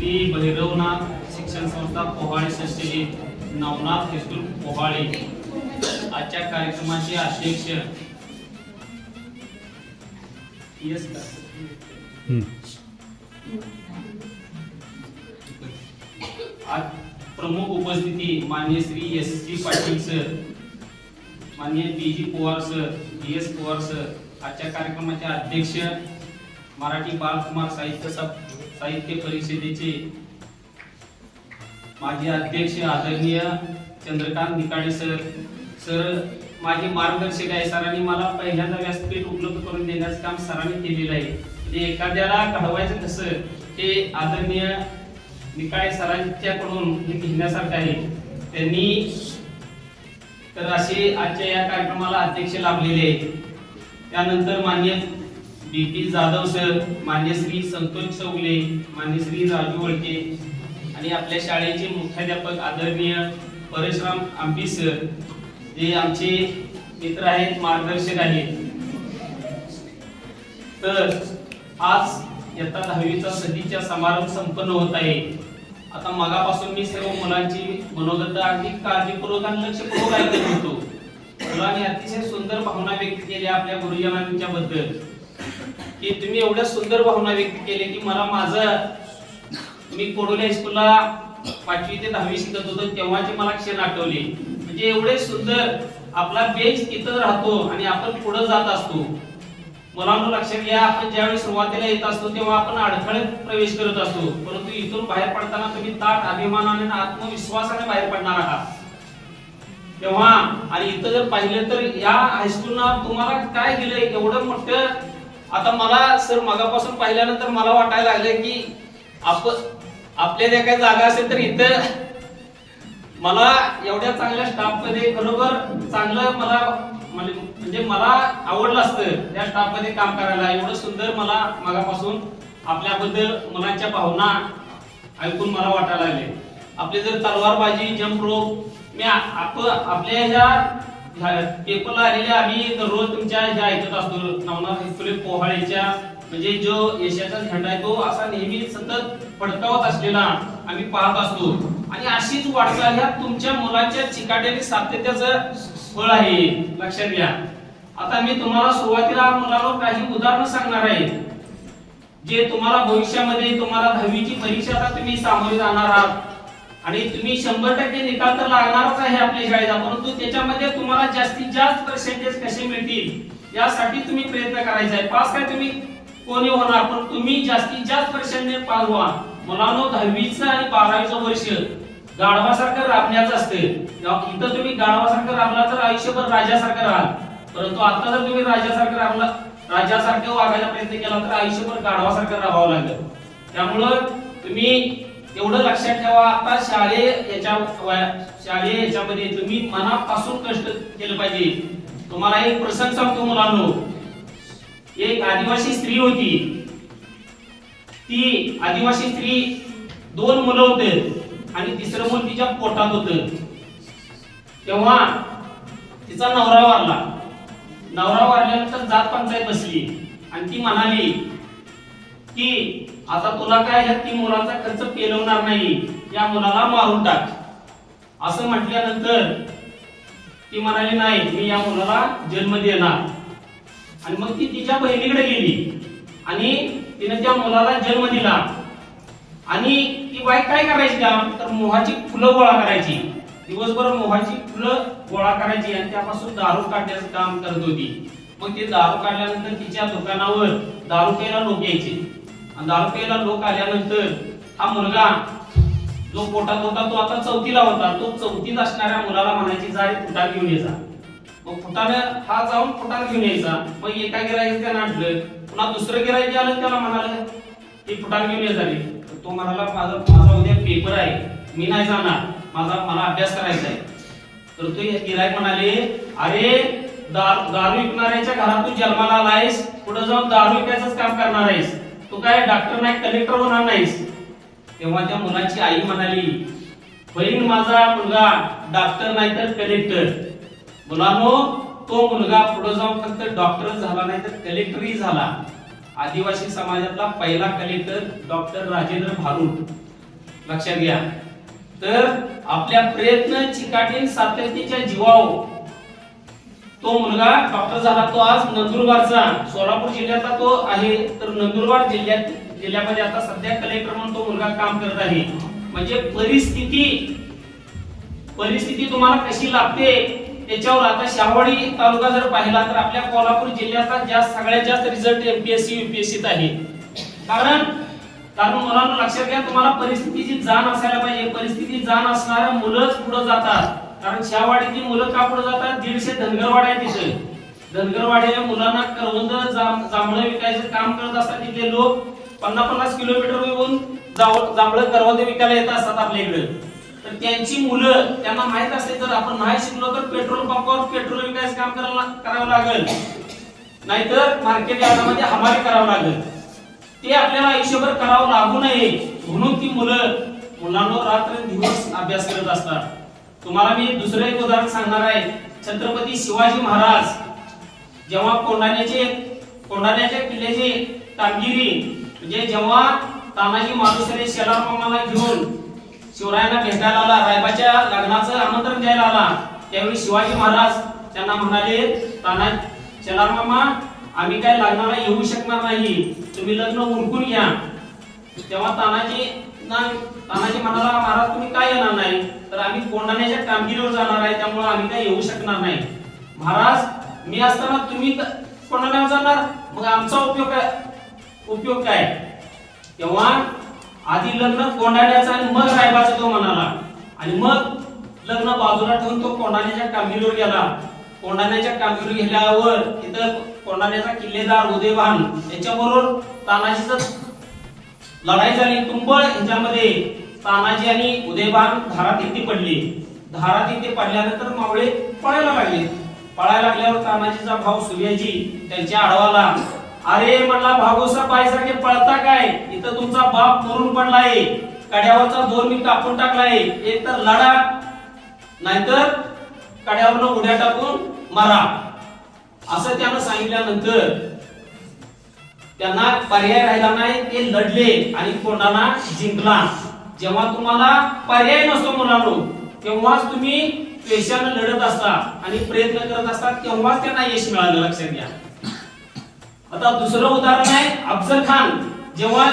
श्री भैरवनाथ शिक्षण संस्था पोहाळे संस्थेचे नवनाथ हायस्कूल पोहाळे. आजच्या कार्यक्रमाचे अध्यक्ष येस आज प्रमुख उपस्थिती मान्य Shri S C Patil sir मान्य B G Pawar sir B S Pawar sir आजच्या कार्यक्रमाचे अध्यक्ष मराठी बालकुमार साहित्य सभ- साहित्य परिषदेचे माजी अध्यक्ष आदरणीय चंद्रकांत निकाळे सर सर माझे मार्गदर्शक आहे सरांनी मला पहिल्यांदा व्यासपीठ उपलब्ध करून देण्याचं काम सरांनी केलेलं आहे. म्हणजे एखाद्याला घडवायचं कसं हे आदरणीय निकाळे सरांच्याकडून हे घेण्यासारखं आहे. त्यांनी तर असे आजच्या या कार्यक्रमाला अध्यक्ष लाभलेले आहेत. त्यानंतर मान्य बी पी जाधव सर मान्य श्री संतोष चौगले मान्य श्री राजू वळके आणि आपल्या शाळेचे मुख्याध्यापक आदरणीय परशुराम आंबी सर जे आमचे मित्र आहेत मार्गदर्शक आहेत. तर आज इयत्ता दहावीचा सदीचा समारंभ संपन्न होत आहे. आता मगापासून मी सर्व मुलांची मनोगत अगदी काळजीपूर्वक आणि लक्षपूर्वक ऐकत होतो. मुलांनी अतिशय सुंदर भावना व्यक्त केल्या आपल्या गुरुजनांच्या बद्दल. की तुम्ही एवढ्या सुंदर भावना व्यक्त केल्या की मला माझं मी कोडोली हायस्कूलला पाचवी ते दहावी शिकत होतो तेव्हाची मला क्षण आठवले. म्हणजे एवढे सुंदर आपला बेंच तिथं राहतो आणि आपण पुढे जात असतो. मुलांना लक्षात घ्या आपण ज्यावेळी सुरुवातीला येत असतो तेव्हा आपण अडथळ्यात प्रवेश करत असतो. परंतु इथून बाहेर पडताना तुम्ही ताट अभिमानाने आत्मविश्वासाने बाहेर पडणार आहात. तेव्हा आणि इथं जर पाहिलं तर या हायस्कूलला तुम्हाला काय दिलंय? एवढं मोठं आता मला सर मगापासून पाहिल्यानंतर मला वाटायला लागलं की आपण आपल्या ज्या काही जागा असेल तर इथं मला एवढ्या चांगल्या स्टाफमध्ये बरोबर चांगलं मला म्हणजे म्हणजे मला आवडलं असतं त्या स्टाफमध्ये काम करायला. एवढं सुंदर मला मगापासून आपल्याबद्दल मुलांच्या भावना ऐकून मला वाटायला लागले. आपले जर तलवारबाजी जंप रोप मी आप आपल्या ज्या ह्या पेपरला आलेले आम्ही दररोज तुमच्या ज्या ऐकत असतो नवनाथ फुले पोहाळेच्या म्हणजे जो यशाचा झेंडा आहे तो असा नेहमी सतत फडकावत असलेला आम्ही पाहत असतो. आणि अशीच वाटचाल ह्या तुमच्या मुलांच्या चिकाट्याने सातत्याचं फळ आहे. लक्षात घ्या. आता मी तुम्हाला सुरुवातीला मुलांना काही उदाहरणं सांगणार आहे. जे तुम्हाला भविष्यामध्ये तुम्हाला दहावीची परीक्षा आता तुम्ही सामोरे जाणार आहात. आणि तुम्ही शंभर टक्के निकाल तर लागणारच आहे आपल्या शाळेचा परंतु त्याच्यामध्ये तुम्हाला जास्तीत जास्त पर्सेंटेज कसे मिळतील यासाठी तुम्ही प्रयत्न करायचा आहे. पास काय तुम्ही? कोणी होणार पण तुम्ही जास्तीत जास्त पर्सेंटेज पास व्हा. मुलांनो दहावीचं आणि बारावीचं वर्ष गाढवासारखं राबण्याचं असते. इथं तुम्ही गाढवासारखं राबला तर आयुष्यभर राजासारखं राहाल. परंतु आता जर तुम्ही राजासारखं राबला राजासारखं वागायचा प्रयत्न केला तर आयुष्यभर गाढवासारखं राहावं लागेल. त्यामुळं तुम्ही एवढं लक्षात ठेवा. आता शाळे याच्या शालेय याच्यामध्ये तुम्ही मनापासून कष्ट केलं पाहिजे. तुम्हाला एक प्रसंग सांगतो मुलांनो. एक आदिवासी स्त्री होती. ती आदिवासी स्त्री दोन मुलं होते आणि तिसरं मुलं तिच्या पोटात होत. तेव्हा तिचा नवरा वारला. नवरा वारल्यानंतर जात पंचायत बसली आणि ती म्हणाली की आता तुला काय ह्या तीन मुलांचा खर्च पेलवणार नाही. या मुलाला मारून टाक. असं म्हटल्यानंतर ती म्हणाली नाही मी या मुलाला जन्म देणार. आणि मग ती तिच्या बहिणीकडे गेली. आणि तिने त्या मुलाला जन्म दिला. आणि ती बाई काय करायची का तर मोहाची फुलं गोळा करायची. दिवसभर मोहाची फुलं गोळा करायची आणि त्यापासून दारू काढण्याचं काम करत होती. मग ते दारू काढल्यानंतर तिच्या दुकानावर दारू प्यायला लोक यायचे. आणि दारू प्यायला लोक आल्यानंतर हा मुलगा जो पोटात होता तो आता चौथीला होता. तो चौथीत असणाऱ्या मुलाला म्हणायची जा फुटा घेऊन यायचा मग फुटानं हा जाऊन फुटार घेऊन यायचा. मग एका गिराईक त्यानं आणलं. पुन्हा दुसरं गिराईक आलं त्याला म्हणालं ती फुटार घेऊन ये झाली तो म्हणाला माझा माझा उद्या पेपर आहे. मी नाही जाणार. माझा मला अभ्यास करायचा आहे. तर तो गिराईक म्हणाले अरे दारू विकणाऱ्याच्या घरात तू जन्माला आलायस. पुढे जाऊन दारू विकायचंच काम करणार आहेस. तू काय डॉक्टर नाही कलेक्टर होणार नाहीस. तेव्हा त्या मुलाची आई म्हणाली बहीण माझा मुलगा डॉक्टर नाही तर कलेक्टर मुलांनो तो मुलगा पुढे जाऊन फक्त डॉक्टर झाला नाही तर कलेक्टरही झाला. आदिवासी समाजातला पहिला कलेक्टर डॉक्टर राजेंद्र भारूड. लक्षात घ्या. तर आपल्या प्रयत्न चिकाटीन सातत्याच्या जीवावर तो मुलगा डॉक्टर झाला तो आज नंदुरबारचा. सोलापूर जिल्ह्याचा तो आहे. तर नंदुरबार जिल्ह्यात जिल्ह्यामध्ये आता सध्या कलेक्टर म्हणून तो मुलगा काम करत आहे. म्हणजे परिस्थिती परिस्थिती तुम्हाला कशी लागते त्याच्यावर आता शाहवाडी तालुका जर पाहिला तर आपल्या कोल्हापूर जिल्ह्याचा जास्त सगळ्यात जास्त रिझल्ट एमपीएससी युपीएससीत आहे. कारण कारण मुलांना लक्षात घ्या तुम्हाला परिस्थितीची जाण असायला पाहिजे. परिस्थिती जाण असणाऱ्या मुलंच पुढे जातात. कारण शाहवाडीतली मुलं का पुढे जातात? दीडशे धनगरवाड्या आहे तिथे. धनगरवाड्याच्या मुलांना करवंद जांभळं विकायचं काम करत असतात तिथे लोक. पन्नास पन्नास किलोमीटर येऊन जांभळं करवंद विकायला येत असतात आपल्या इकडे. तर त्यांची मुलं त्यांना माहीत असते जर आपण नाही शिकलो तर पेट्रोल पंपावर पेट्रोल विकायचं काम करावं लागेल. नाहीतर मार्केट यार्डामध्ये हमाली करावं लागेल. ते आपल्याला आयुष्यभर करावं लागू नये. म्हणून ती मुलं मुलांना रात्र दिवस अभ्यास करत असतात. तुम्हाला मी दुसरं एक उदाहरण सांगणार आहे. छत्रपती शिवाजी महाराज जेव्हा कोंढाण्याचे कोंढाण्याच्या किल्ल्याची कामगिरी म्हणजे जेव्हा तानाजी मालुसरे शेलार मामाला घेऊन शिवरायांना भेटायला आला रायबाच्या लग्नाचं आमंत्रण द्यायला आला त्यावेळी शिवाजी महाराज त्यांना म्हणाले ताना शेलार मामा आम्ही काय लग्नाला येऊ शकणार नाही. तुम्ही लग्न उरकून घ्या. तेव्हा तानाजी तानाजी म्हणाला महाराज तुम्ही काय येणार नाही? तर आम्ही कोंडाण्याच्या कामगिरीवर जाणार आहे त्यामुळे आम्ही काय येऊ शकणार नाही. महाराज मी असताना तुम्ही कोंडाण्यावर जाणार? मग आमचा उपयोग काय? उपयोग काय? तेव्हा आधी लग्न कोंडाण्याचं आणि मग रायबाचं तो म्हणाला. आणि मग लग्न बाजूला ठेवून तो कोंडाण्याच्या कामगिरीवर गेला. कोंडाण्याच्या कामगिरीवर गेल्यावर तिथं कोंडाण्याचा किल्लेदार उदयभान याच्याबरोबर तानाजीचं लढाई झाली तुंबळ ह्याच्यामध्ये तानाजी आणि उदयबान धारात इथे पडले. धारात इथे पडल्यानंतर मावळे पळायला लागले. पळायला लागल्यावर तानाजीचा भाऊ सूर्याजी त्यांच्या आडवाला अरे म्हणला भागोसा बाईसारखे पळता काय? इथं तुमचा बाप मरून पडलाय. कड्यावरचा दोन मी कापून टाकलाय. एक तर लढा नाहीतर कड्यावरनं उड्या टाकून मारा. असं त्यानं सांगितल्यानंतर त्यांना पर्याय राहिला नाही ते लढले आणि कोणाला जिंकला. जेव्हा तुम्हाला पर्याय नसतो मुलांनो तेव्हाच तुम्ही पेशानं लढत असता आणि प्रयत्न करत असता तेव्हाच त्यांना यश मिळालं लक्षात घ्या. आता दुसरं उदाहरण आहे अफजल खान. जेव्हा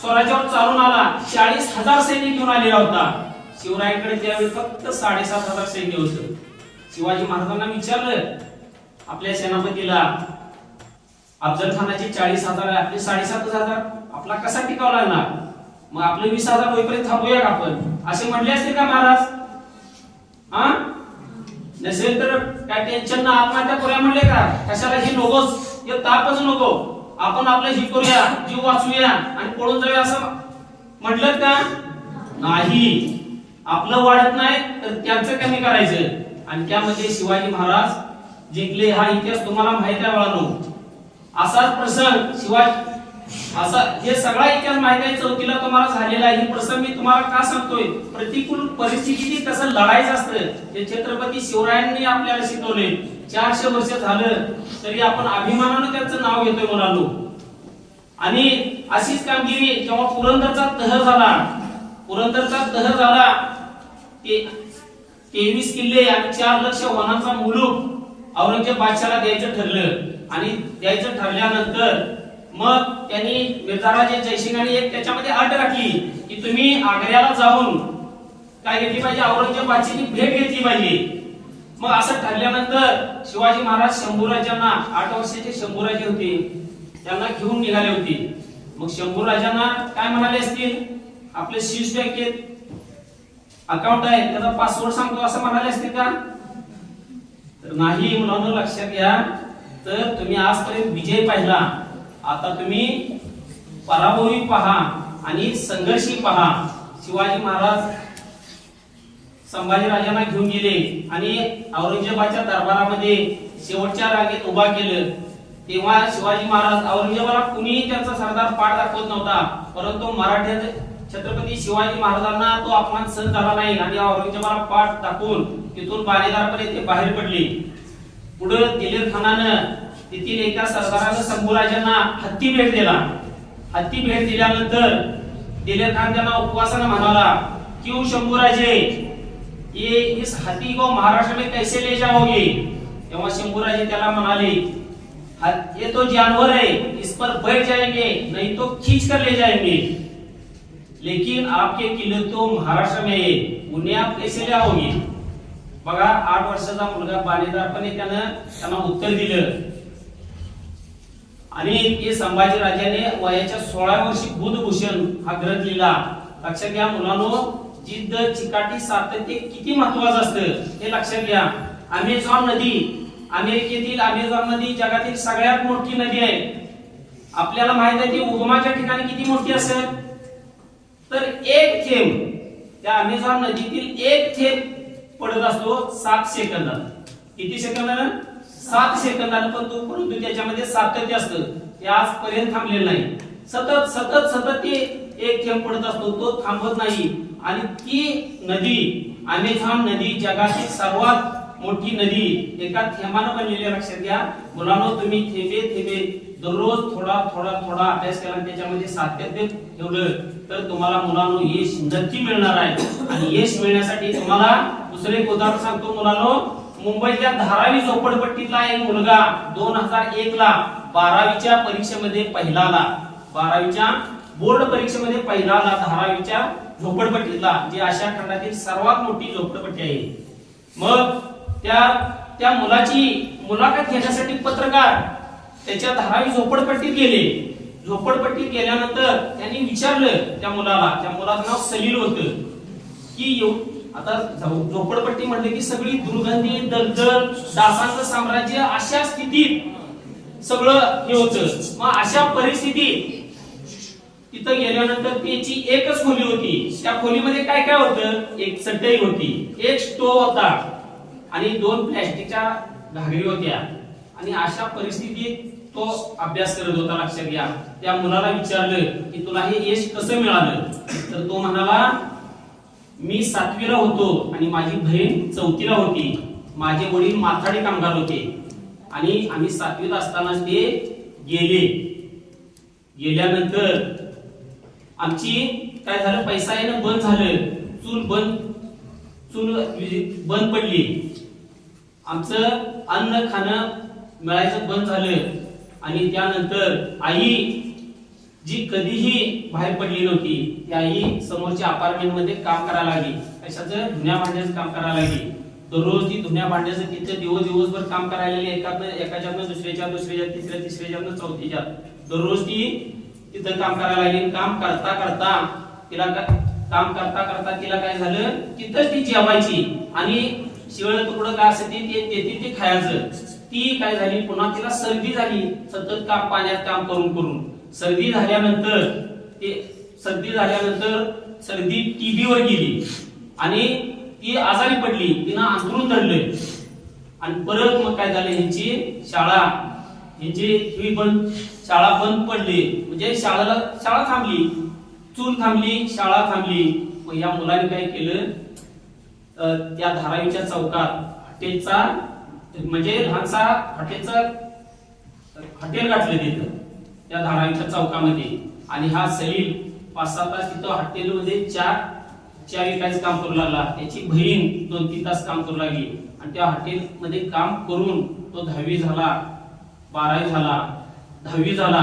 स्वराज्यावर चालून आला चाळीस हजार सैनिक घेऊन आलेला होता. शिवरायांकडे त्यावेळी फक्त साडेसात हजार सैन्य होतं. शिवाजी महाराजांना विचारलं आपल्या सेनापतीला अफजल खानाची चाळीस हजार आहे, आपले साडेसात हजार. आपला कसा टिकाव लागणार? मग आपले वीस हजार होईपर्यंत थांबूया का आपण? असे म्हणले असते का महाराज? हा? नसेल तर काय टेन्शन ना आत्महत्या करूया म्हणले का? कशाला हे नकोच? हे तापच नको. आपण आपलं हे करूया जीव वाचूया आणि पळून जाऊया असं म्हटलं का? नाही. आपलं वाढत नाही तर त्यांचं कमी करायचं. आणि त्यामध्ये शिवाजी महाराज जिंकले हा इतिहास तुम्हाला माहिती आहे बाळानो. असाच प्रसंग शिवाजी असा हे सगळा इतिहास माहिती आहे चौथीला तुम्हाला झालेला आहे. ही प्रसंग मी तुम्हाला का सांगतोय? प्रतिकूल परिस्थितीत कसं लढायचं असतं. हे छत्रपती शिवरायांनी आपल्याला शिकवले चारशे वर्ष झालं तरी आपण अभिमानानं त्यांचं नाव घेतोय मुलांनो. आणि अशीच कामगिरी जेव्हा पुरंदरचा तह झाला पुरंदरचा तह झाला तेवीस किल्ले आणि चार लक्ष वनांचा मुलूक औरंगजेब बादशाला द्यायचं ठरलं. आणि द्यायचं ठरल्यानंतर मग त्यांनी मिर्झाराजे जयसिंगाने एक त्याच्यामध्ये अट राखली की तुम्ही आग्र्याला जाऊन काय घेतली पाहिजे? औरंगजेबाची भेट घेतली पाहिजे. मग असं ठरल्यानंतर शिवाजी महाराज शंभूराजांना आठ वर्षाचे शंभूराजे होते. त्यांना घेऊन निघाले होते. मग शंभूराजांना काय म्हणाले असतील? आपले शीर्ष बँकेत अकाउंट आहे. त्याचा पासवर्ड सांगतो असं म्हणाले असतील का? तर नाही मुलांना लक्षात घ्या. तर तुम्ही आजपर्यंत विजय पाहिला. आता तुम्ही पराभवी पहा आणि संघर्षी पहा. शिवाजी महाराज संभाजीराजांना घेऊन गेले आणि औरंगजेबाच्या दरबारामध्ये शेवटच्या रांगेत उभा केलं. तेव्हा शिवाजी महाराज औरंगजेबाला कुणीही त्यांचा सरदार पाठ दाखवत नव्हता. परंतु मराठ्या छत्रपती शिवाजी महाराजांना तो अपमान सहन झाला नाही आणि औरंगजेबाला पाठ दाखवून तिथून बाणेदारपर्यंत ते बाहेर पडले. पुढे दिलेर खानानं तेथील एका सरदारानं शंभूराजांना हत्ती भेट दिला. हत्ती भेट दिल्यानंतर दिलेर खान त्यांना उपवासानं म्हणाला क्यों शंभूराजे ये इस हाथी को महाराष्ट्र में कैसे ले जाओगे? तेव्हा शंभूराजे त्याला म्हणाले ये तो जानवर है इस पर बैठ जाएंगे नहीं तो खींच कर ले जाएंगे। लेकिन आपके किले तो महाराष्ट्र में है उन्हें आप कैसे ले आओगे? बघा आठ वर्षाचा मुलगा बालेदारपणे त्यानं त्यांना उत्तर दिलं. आणि हे संभाजी राजाने वयाच्या सोळा वर्षी बुधभूषण हा ग्रंथ लिहिला. लक्षात घ्या मुलांनो जिद्द चिकाटी सातत्य किती महत्वाचं असतं हे लक्षात घ्या. अमेझॉन नदी अमेरिकेतील अमेझॉन नदी जगातील सगळ्यात मोठी नदी आहे. आपल्याला माहीत आहे ती उगमाच्या ठिकाणी किती मोठी असेल? तर एक थेंब. त्या अमेझॉन नदीतील एक थेंब पडत असतो सात सेकंदात किती सेकंदानं? सात सेकंदानं पण तो परंतु त्याच्यामध्ये सातत्य असतं. ते आजपर्यंत थांबलेलं नाही. सतत सतत सतत ते एक थेंब पडत असतो. तो थांबत नाही. आणि ती नदी अमेझॉन नदी जगातील सर्वात मोठी नदी एका थेंबानं बनलेली लक्षात घ्या. मुलांनो तुम्ही थेंबे थेंबे दररोज थोडा थोडा थोडा अभ्यास केला त्याच्यामध्ये सातत्य ठेवलं तर तुम्हाला मुलांनो यश नक्की मिळणार आहे. आणि यश मिळण्यासाठी तुम्हाला दुसरे एक उदाहरण सांगतो मुलांनो. मुंबईतल्या धारावी झोपडपट्टीतला एक मुलगा दोन हजार एक ला बारावीच्या परीक्षेमध्ये पहिलाला. बारावीच्या बोर्ड परीक्षेमध्ये पहिलाला धारावीच्या झोपडपट्टीतला जी आशिया खंडातील सर्वात मोठी झोपडपट्टी आहे. मग त्या त्या मुलाची मुलाखत घेण्यासाठी पत्रकार त्याच्या धारावी झोपडपट्टीत गेले. झोपडपट्टीत गेल्यानंतर त्यांनी विचारलं त्या मुलाला त्या मुलाचं नाव सलील होतं. की आता झोपडपट्टी म्हणले की सगळी दुर्गंधी दलदल डासांचं साम्राज्य अशा स्थितीत सगळं हे होतं. मग अशा परिस्थितीत तिथं गेल्यानंतर त्याची एकच खोली होती. त्या खोलीमध्ये काय काय होतं? एक चटई होती. एक स्टोव होता. आणि दोन प्लॅस्टिकच्या घागरी होत्या. आणि अशा परिस्थितीत तो अभ्यास करत होता लक्षात घ्या. त्या मुलाला विचारलं की तुला हे यश कसं मिळालं? तर तो म्हणाला मी सातवीला होतो आणि माझी बहीण चौथीला होती. माझे वडील माथाडी कामगार होते. आणि आम्ही सातवीत असताना ते गेले. गेल्यानंतर आमची काय झालं? पैसा येणं बंद झालं. चूल बंद चूल बंद पडली. आमचं अन्न खाणं मिळायचं बंद झालं. आणि त्यानंतर आई जी कधीही बाहेर पडली नव्हती ती आई समोरच्या अपार्टमेंटमध्ये काम करायला लागली. कशाचं? धुण्या भांड्याचं काम करायला लागली. दररोज ती धुण्या भांड्याचं तिथे दिवस दिवसभर काम करायला लागली. एकातनं एकाच्यातनं दुसऱ्याच्या दुसऱ्याच्या तिसऱ्या तिसऱ्याच्यातनं चौथीच्या दररोज ती तिथं काम करायला लागली. काम करता करता तिला काम करता करता तिला काय झालं? तिथंच ती जेवायची आणि शिवळ तुकडं काय असेल ते ते- ते खायचं. ती काय झाली पुन्हा तिला सर्दी झाली. सतत काम पाण्यात काम करून करून. सर्दी झाल्यानंतर ते सर्दी झाल्यानंतर सर्दी टीबीवर गेली. आणि ती आजारी पडली. तिनं अंथरून धरलं आणि परत मग काय झालं ह्यांची शाळा ह्यांची ही बंद शाळा बंद पडली. म्हणजे शाळेला शाळा थांबली. चूल थांबली शाळा थांबली. मग या मुलाने काय केलं त्या धारावीच्या चौकात हॉटेलचा म्हणजे लहानसा हॉटेलचा हॉटेल गाठलं तिथं त्या धारावीच्या चौकामध्ये. आणि हा सलील पाच सहा तास तिथं हॉटेलमध्ये चार चहा विकायचं काम करू लागला. त्याची बहीण दोन तीन तास काम करू लागली. आणि त्या हॉटेलमध्ये काम करून तो दहावी झाला बारावी झाला दहावी झाला.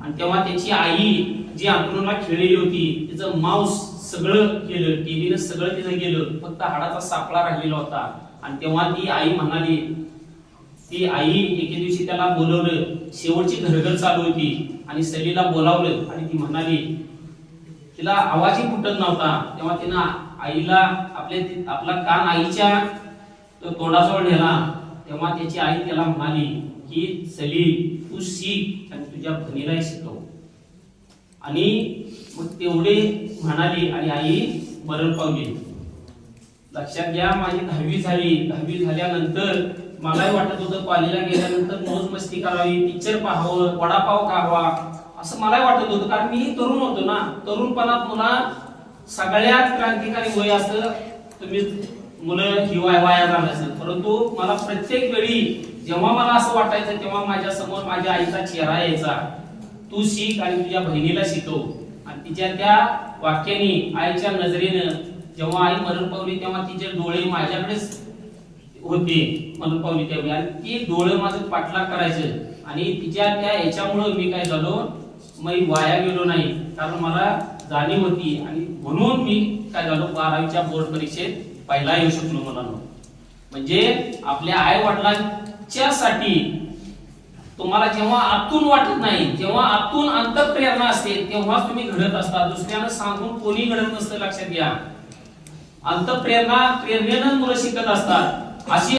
आणि तेव्हा त्याची आई जी अंतरुणाला खेळलेली होती तिचं मांस सगळं केलं टीव्हीनं सगळं तिथं गेलं फक्त हाडाचा सापळा राहिलेला होता. आणि तेव्हा ती आई म्हणाली ती आई एके दिवशी त्याला बोलवलं शेवटची घरघर चालू होती आणि सलीला बोलावलं आणि ती म्हणाली तिला आवाजही फुटत नव्हता. तेव्हा तिनं आईला आपले आपला कान आईच्या तोंडाजवळ नेला. तेव्हा त्याची आई त्याला म्हणाली की सली तू शिक आणि तुझ्या बहिणीलाही शिकव. आणि मग तेवढे म्हणाली आणि आई मरण पावली लक्षात घ्या माझी दहावी झाली. दहावी झाल्यानंतर मलाही वाटत होतं कॉलेजला गेल्यानंतर मोज मस्ती करावी पिक्चर पाहावं वडापाव खावा. असं मलाही वाटत होतं कारण मी तरुण होतो ना. तरुणपणात मुला सगळ्यात क्रांतिकारी वय असं तुम्ही मुलं हिवाय वाया झालं असेल. परंतु मला प्रत्येक वेळी जेव्हा मला असं वाटायचं तेव्हा माझ्यासमोर माझ्या आईचा चेहरा यायचा. तू शिक आणि तुझ्या बहिणीला शिकव. आणि तिच्या त्या वाक्याने आईच्या नजरेनं जेव्हा आई मरण पावली तेव्हा तिचे डोळे माझ्याकडेच होते मरण पावली त्यावेळी आणि ती डोळं माझं पाठलाग करायचं. आणि तिच्या त्या याच्यामुळं मी काय झालो? मी वाया गेलो नाही. कारण मला जाणीव होती. आणि म्हणून मी काय झालो? बारावीच्या बोर्ड परीक्षेत पहिला येऊ शकलो मुलांना म्हणजे आपल्या आई वडिलांच्यासाठी तुम्हाला जेव्हा आतून वाटत नाही जेव्हा आतून अंतप्रेरणा असते तेव्हाच तुम्ही घडत असता. दुसऱ्यानं सांगून कोणी घडत नसतं लक्षात घ्या. अंतप्रेरणा प्रेरणेनं मुलं शिकत असतात. अशी